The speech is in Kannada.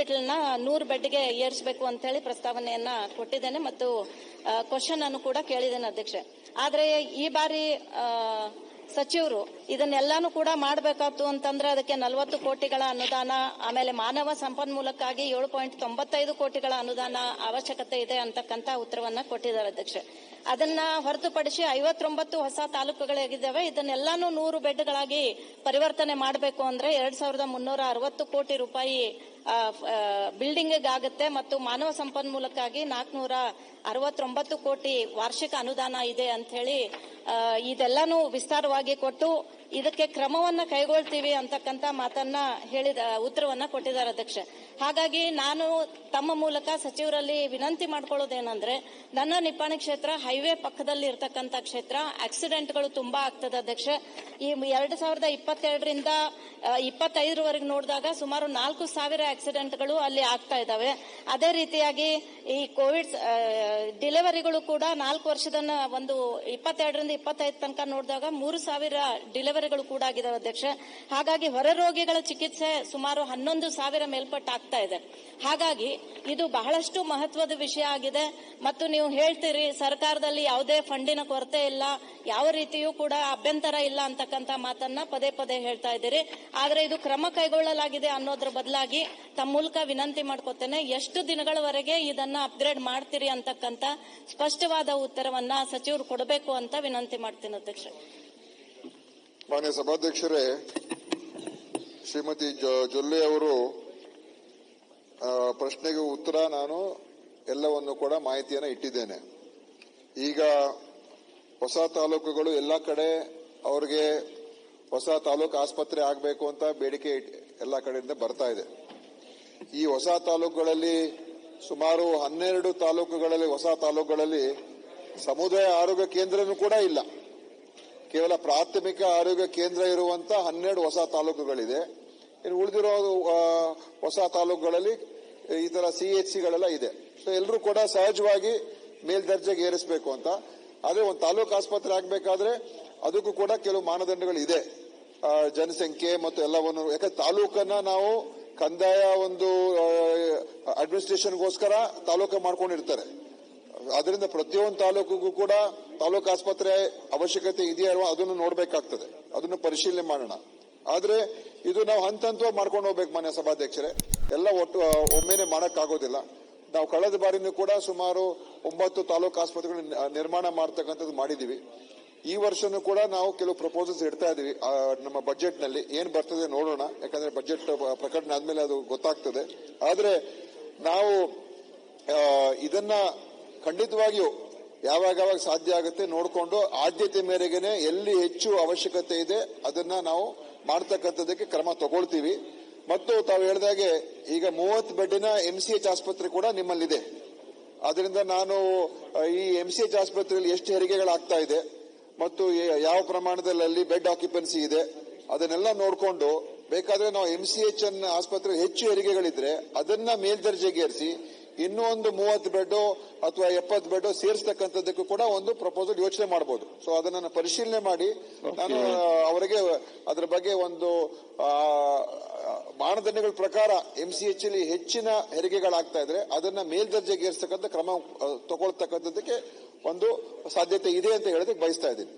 ಹಾಸ್ಪಿಟಲ್ನ ನೂರು ಬೆಡ್ಗೆ ಏರಿಸಬೇಕು ಅಂತ ಹೇಳಿ ಪ್ರಸ್ತಾವನೆಯನ್ನ ಕೊಟ್ಟಿದ್ದೇನೆ ಮತ್ತು ಕ್ವಶನ್ ಅನ್ನು ಕೂಡ ಕೇಳಿದ್ದೇನೆ ಅಧ್ಯಕ್ಷೆ. ಆದರೆ ಈ ಬಾರಿ ಸಚಿವರು ಇದನ್ನೆಲ್ಲಾನು ಕೂಡ ಮಾಡಬೇಕಾಯ್ತು ಅಂತಂದ್ರೆ ಅದಕ್ಕೆ ನಲವತ್ತು ಕೋಟಿಗಳ ಅನುದಾನ, ಆಮೇಲೆ ಮಾನವ ಸಂಪನ್ಮೂಲಕ್ಕಾಗಿ ಏಳು ಪಾಯಿಂಟ್ ತೊಂಬತ್ತೈದು ಕೋಟಿಗಳ ಅನುದಾನ ಅವಶ್ಯಕತೆ ಇದೆ ಅಂತಕ್ಕಂತ ಉತ್ತರವನ್ನ ಕೊಟ್ಟಿದ್ದಾರೆ ಅಧ್ಯಕ್ಷೆ. ಅದನ್ನ ಹೊರತುಪಡಿಸಿ ಐವತ್ತೊಂಬತ್ತು ಹೊಸ ತಾಲೂಕುಗಳಾಗಿದ್ದಾವೆ. ಇದನ್ನೆಲ್ಲಾನು ನೂರು ಬೆಡ್ಗಳಾಗಿ ಪರಿವರ್ತನೆ ಮಾಡಬೇಕು ಅಂದ್ರೆ ಎರಡ್ ಸಾವಿರದ ಮುನ್ನೂರ ಅರವತ್ತು ಕೋಟಿ ರೂಪಾಯಿ ಬಿಲ್ಡಿಂಗ್ ಆಗುತ್ತೆ ಮತ್ತು ಮಾನವ ಸಂಪನ್ಮೂಲಕ್ಕಾಗಿ ನಾಲ್ಕನೂರ ಅರವತ್ತೊಂಬತ್ತು ಕೋಟಿ ವಾರ್ಷಿಕ ಅನುದಾನ ಇದೆ ಅಂತ ಹೇಳಿ ಇದೆಲ್ಲಾನು ವಿಸ್ತಾರವಾಗಿ ಕೊಟ್ಟು ಇದಕ್ಕೆ ಕ್ರಮವನ್ನ ಕೈಗೊಳ್ತೀವಿ ಅಂತಕ್ಕಂತ ಮಾತನ್ನ ಹೇಳಿದ, ಉತ್ತರವನ್ನ ಕೊಟ್ಟಿದ್ದಾರೆ ಅಧ್ಯಕ್ಷ. ಹಾಗಾಗಿ ನಾನು ತಮ್ಮ ಮೂಲಕ ಸಚಿವರಲ್ಲಿ ವಿನಂತಿ ಮಾಡ್ಕೊಳ್ಳೋದೇನಂದ್ರೆ, ನನ್ನ ನಿಪ್ಪಾಣಿ ಕ್ಷೇತ್ರ ಹೈವೇ ಪಕ್ಕದಲ್ಲಿ ಇರತಕ್ಕಂತ ಕ್ಷೇತ್ರ, ಆಕ್ಸಿಡೆಂಟ್ಗಳು ತುಂಬಾ ಆಗ್ತದೆ ಅಧ್ಯಕ್ಷ. ಈ ಎರಡ್ ಸಾವಿರದ ಇಪ್ಪತ್ತೆರಡರಿಂದ ಇಪ್ಪತ್ತೈದರವರೆಗೆ ನೋಡಿದಾಗ ಸುಮಾರು ನಾಲ್ಕು ಸಾವಿರ ಆಕ್ಸಿಡೆಂಟ್ಗಳು ಅಲ್ಲಿ ಆಗ್ತಾ ಇದ್ದಾವೆ. ಅದೇ ರೀತಿಯಾಗಿ ಈ ಕೋವಿಡ್ ಡಿಲಿವರಿಗಳು ಕೂಡ ನಾಲ್ಕು ವರ್ಷದ ಒಂದು ಇಪ್ಪತ್ತೆರಡರಿಂದ ಇಪ್ಪತ್ತೈದು ತನಕ ನೋಡಿದಾಗ ಮೂರು ಸಾವಿರ ಡಿಲಿವರಿಗಳು ಕೂಡ ಆಗಿದಾವೆ ಅಧ್ಯಕ್ಷ. ಹಾಗಾಗಿ ಹೊರ ರೋಗಿಗಳ ಚಿಕಿತ್ಸೆ ಸುಮಾರು ಹನ್ನೊಂದು ಸಾವಿರ ಮೇಲ್ಪಟ್ಟಾಗ್ತಾ ಇದೆ. ಹಾಗಾಗಿ ಇದು ಬಹಳಷ್ಟು ಮಹತ್ವದ ವಿಷಯ ಆಗಿದೆ. ಮತ್ತು ನೀವು ಹೇಳ್ತೀರಿ, ಸರ್ಕಾರದಲ್ಲಿ ಯಾವುದೇ ಫಂಡಿನ ಕೊರತೆ ಇಲ್ಲ, ಯಾವ ರೀತಿಯೂ ಕೂಡ ಅಭ್ಯಂತರ ಇಲ್ಲ ಅಂತಕ್ಕಂಥ ಮಾತನ್ನ ಪದೇ ಪದೇ ಹೇಳ್ತಾ ಇದ್ದೀರಿ. ಆದರೆ ಇದು ಕ್ರಮ ಕೈಗೊಳ್ಳಲಾಗಿದೆ ಅನ್ನೋದ್ರ ಬದಲಾಗಿ ತಮ್ಮ ಮೂಲಕ ವಿನಂತಿ ಮಾಡ್ಕೋತೇನೆ, ಎಷ್ಟು ದಿನಗಳವರೆಗೆ ಇದನ್ನ ಅಪ್ಗ್ರೇಡ್ ಮಾಡ್ತೀರಿ ಅಂತಕ್ಕಂಥ ಸ್ಪಷ್ಟವಾದ ಉತ್ತರವನ್ನ ಸಚಿವರು ಕೊಡಬೇಕು ಅಂತ ವಿನಂತಿ ಮಾಡ್ತೀನಿ ಅಧ್ಯಕ್ಷ. ಮಾನ್ಯ ಸಭಾಧ್ಯಕ್ಷರೇ, ಶ್ರೀಮತಿ ಜೊಲ್ಲೆ ಅವರು ಪ್ರಶ್ನೆಗೆ ಉತ್ತರ ನಾನು ಎಲ್ಲವನ್ನು ಕೂಡ ಮಾಹಿತಿಯನ್ನು ಇಟ್ಟಿದ್ದೇನೆ. ಈಗ ಹೊಸ ತಾಲೂಕುಗಳು ಎಲ್ಲ ಕಡೆ ಅವ್ರಿಗೆ ಹೊಸ ತಾಲೂಕು ಆಸ್ಪತ್ರೆ ಆಗಬೇಕು ಅಂತ ಬೇಡಿಕೆ ಎಲ್ಲ ಕಡೆಯಿಂದ ಬರ್ತಾ ಇದೆ. ಈ ಹೊಸ ತಾಲೂಕುಗಳಲ್ಲಿ ಸುಮಾರು ಹನ್ನೆರಡು ತಾಲೂಕುಗಳಲ್ಲಿ, ಹೊಸ ತಾಲೂಕುಗಳಲ್ಲಿ ಸಮುದಾಯ ಆರೋಗ್ಯ ಕೇಂದ್ರನೂ ಕೂಡ ಇಲ್ಲ. ಕೇವಲ ಪ್ರಾಥಮಿಕ ಆರೋಗ್ಯ ಕೇಂದ್ರ ಇರುವಂತಹ ಹನ್ನೆರಡು ಹೊಸ ತಾಲೂಕುಗಳಿದೆ. ಇನ್ನು ಉಳಿದಿರೋ ಹೊಸ ತಾಲೂಕುಗಳಲ್ಲಿ ಈ ತರ ಸಿ ಎಚ್ ಸಿಗಳೆಲ್ಲ ಇದೆ. ಸೊ ಎಲ್ಲರೂ ಕೂಡ ಸಹಜವಾಗಿ ಮೇಲ್ದರ್ಜೆಗೆ ಏರಿಸಬೇಕು ಅಂತ. ಆದ್ರೆ ಒಂದು ತಾಲೂಕು ಆಸ್ಪತ್ರೆ ಆಗ್ಬೇಕಾದ್ರೆ ಅದಕ್ಕೂ ಕೂಡ ಕೆಲವು ಮಾನದಂಡಗಳು ಇದೆ ಜನಸಂಖ್ಯೆ ಮತ್ತು ಎಲ್ಲವನ್ನು, ಯಾಕಂದ್ರೆ ತಾಲೂಕನ್ನ ನಾವು ಕಂದಾಯ ಒಂದು ಅಡ್ಮಿನಿಸ್ಟ್ರೇಷನ್ಗೋಸ್ಕರ ತಾಲೂಕು ಮಾಡ್ಕೊಂಡಿರ್ತಾರೆ. ಅದರಿಂದ ಪ್ರತಿಯೊಂದು ತಾಲೂಕಿಗೂ ಕೂಡ ತಾಲೂಕು ಆಸ್ಪತ್ರೆ ಅವಶ್ಯಕತೆ ಇದೆಯಾ ಅಲ್ವಾ ಅದನ್ನು ನೋಡಬೇಕಾಗ್ತದೆ. ಅದನ್ನು ಪರಿಶೀಲನೆ ಮಾಡೋಣ. ಆದ್ರೆ ಇದು ನಾವು ಹಂತ ಹಂತವಾಗಿ ಮಾಡ್ಕೊಂಡು ಹೋಗ್ಬೇಕು ಮಾನ್ಯ ಸಭಾಧ್ಯಕ್ಷರೇ. ಎಲ್ಲ ಒಟ್ಟು ಒಮ್ಮೆನೆ ಮಾಡಕ್ಕಾಗೋದಿಲ್ಲ. ನಾವು ಕಳೆದ ಬಾರಿನೂ ಕೂಡ ಸುಮಾರು ಒಂಬತ್ತು ತಾಲೂಕು ಆಸ್ಪತ್ರೆಗಳು ನಿರ್ಮಾಣ ಮಾಡ್ತಕ್ಕಂಥದ್ದು ಮಾಡಿದೀವಿ ಈ ವರ್ಷನೂ ಕೂಡ ನಾವು ಕೆಲವು ಪ್ರಪೋಸಲ್ಸ್ ಇಡ್ತಾ ಇದೀವಿ ನಮ್ಮ ಬಜೆಟ್ನಲ್ಲಿ ಏನ್ ಬರ್ತದೆ ನೋಡೋಣ. ಯಾಕಂದ್ರೆ ಬಜೆಟ್ ಪ್ರಕಟಣೆ ಆದ್ಮೇಲೆ ಅದು ಗೊತ್ತಾಗ್ತದೆ. ಆದ್ರೆ ನಾವು ಇದನ್ನ ಖಂಡಿತವಾಗಿಯೂ ಯಾವಾಗ ಯಾವಾಗ ಸಾಧ್ಯ ಆಗುತ್ತೆ ನೋಡಿಕೊಂಡು ಆದ್ಯತೆ ಮೇರೆಗೆನೆ ಎಲ್ಲಿ ಹೆಚ್ಚು ಅವಶ್ಯಕತೆ ಇದೆ ಅದನ್ನ ನಾವು ಮಾಡ್ತಕ್ಕಂಥದ್ದಕ್ಕೆ ಕ್ರಮ ತಗೊಳ್ತೀವಿ. ಮತ್ತು ತಾವು ಹೇಳಿದಾಗೆ ಈಗ ಮೂವತ್ತು ಬೆಡ್ಡಿನ ಎಂ ಸಿ ಎಚ್ ಆಸ್ಪತ್ರೆ ಕೂಡ ನಿಮ್ಮಲ್ಲಿದೆ. ಅದರಿಂದ ನಾನು ಈ ಎಂ ಸಿ ಎಚ್ ಆಸ್ಪತ್ರೆಯಲ್ಲಿ ಎಷ್ಟು ಹೆರಿಗೆಗಳಾಗ್ತಾ ಇದೆ, ಮತ್ತು ಯಾವ ಪ್ರಮಾಣದಲ್ಲಿ ಅಲ್ಲಿ ಬೆಡ್ ಆಕ್ಯುಪೆನ್ಸಿ ಇದೆ, ಅದನ್ನೆಲ್ಲ ನೋಡಿಕೊಂಡು ಬೇಕಾದ್ರೆ ನಾವು ಎಂ ಸಿ ಎಚ್ ಆಸ್ಪತ್ರೆ ಹೆಚ್ಚು ಹೆರಿಗೆಗಳಿದ್ರೆ ಅದನ್ನ ಮೇಲ್ದರ್ಜೆಗೇರಿಸಿ ಇನ್ನೂ ಒಂದು ಮೂವತ್ತು ಬೆಡ್ ಅಥವಾ ಎಪ್ಪತ್ತು ಬೆಡ್ ಸೇರಿಸ್ತಕ್ಕಂಥದ್ದಕ್ಕೂ ಕೂಡ ಒಂದು ಪ್ರಪೋಸಲ್ ಯೋಚನೆ ಮಾಡಬಹುದು ಸೊ ಅದನ್ನ ಪರಿಶೀಲನೆ ಮಾಡಿ ನಾನು ಅವರಿಗೆ ಅದರ ಬಗ್ಗೆ ಒಂದು ಆ, ಮಾನದಂಡಗಳ ಪ್ರಕಾರ ಎಂ ಸಿ ಎಚ್ ಅಲ್ಲಿ ಹೆಚ್ಚಿನ ಹೆರಿಗೆಗಳಾಗ್ತಾ ಇದ್ರೆ ಅದನ್ನ ಮೇಲ್ದರ್ಜೆಗೆ ಮೇಲ್ದರ್ಜೆಗೇರಿಸ್ತಕ್ಕಂಥ ಕ್ರಮ ತಗೊಳ್ತಕ್ಕಂಥದ್ದಕ್ಕೆ ಒಂದು ಸಾಧ್ಯತೆ ಇದೆ ಅಂತ ಹೇಳೋದಕ್ಕೆ ಬಯಸ್ತಾ ಇದ್ದೀನಿ.